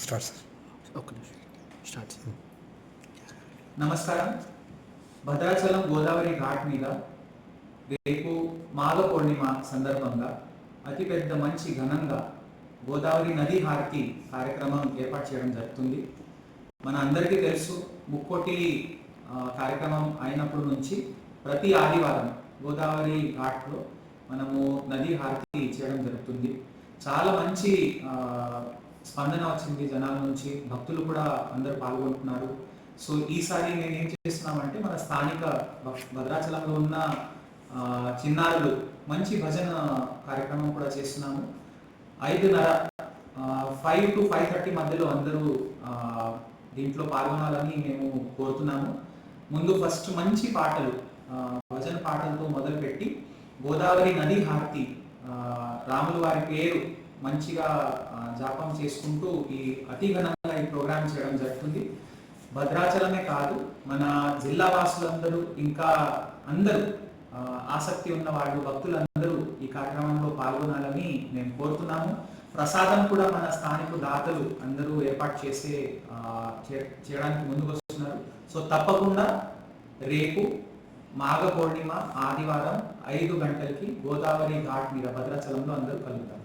Start sir. ఒక్క నిమిషం. Start. నమస్కారం. భద్రాచలం గోదావరి ఘాట్ మీద రేపు మాఘ పూర్ణిమ సందర్భంగా అతిపెద్ద మంచి ఘనంగా గోదావరి నది హారతి కార్యక్రమం ఏర్పాటు చేయడం జరుగుతుంది. మన అందరికీ తెలుసు ముక్కోటి కార్యక్రమం అయినప్పటి నుంచి ప్రతి ఆదివారం గోదావరి ఘాట్లో మనము నది హారతి చేయడం జరుగుతుంది. చాలా మంచి స్పందన వచ్చింది జనాల నుంచి భక్తులు కూడా అందరు పాల్గొంటున్నారు. సో ఈసారి నేను ఏం చేస్తున్నామంటే మన స్థానిక భద్రాచలంలో ఉన్న చిన్నారులు మంచి భజన కార్యక్రమం కూడా చేస్తున్నాము. ఐదున్నర ఫైవ్ టు ఫైవ్ థర్టీ మధ్యలో అందరూ దీంట్లో పాల్గొనాలని మేము కోరుతున్నాము. ముందు ఫస్ట్ మంచి పాటలు భజన పాటలతో మొదలుపెట్టి గోదావరి నది హారతి రాముల వారి పేరు మంచిగా జాపం చేసుకుంటూ ఈ అతి ఘనంగా ఈ ప్రోగ్రామ్ చేయడం జరుగుతుంది. భద్రాచలమే కాదు మన జిల్లా వాసులందరూ ఇంకా అందరూ ఆసక్తి ఉన్న వాళ్ళు భక్తులందరూ ఈ కార్యక్రమంలో పాల్గొనాలని మేము కోరుతున్నాము. ప్రసాదం కూడా మన స్థానిక దాతలు అందరూ ఏర్పాటు చేసే చేయడానికి ముందుకు వస్తున్నారు సో తప్పకుండా రేపు మాఘ పౌర్ణిమ ఆదివారం ఐదు గంటలకి గోదావరి ఘాట్ మీద భద్రాచలంలో అందరూ కలుగుతారు.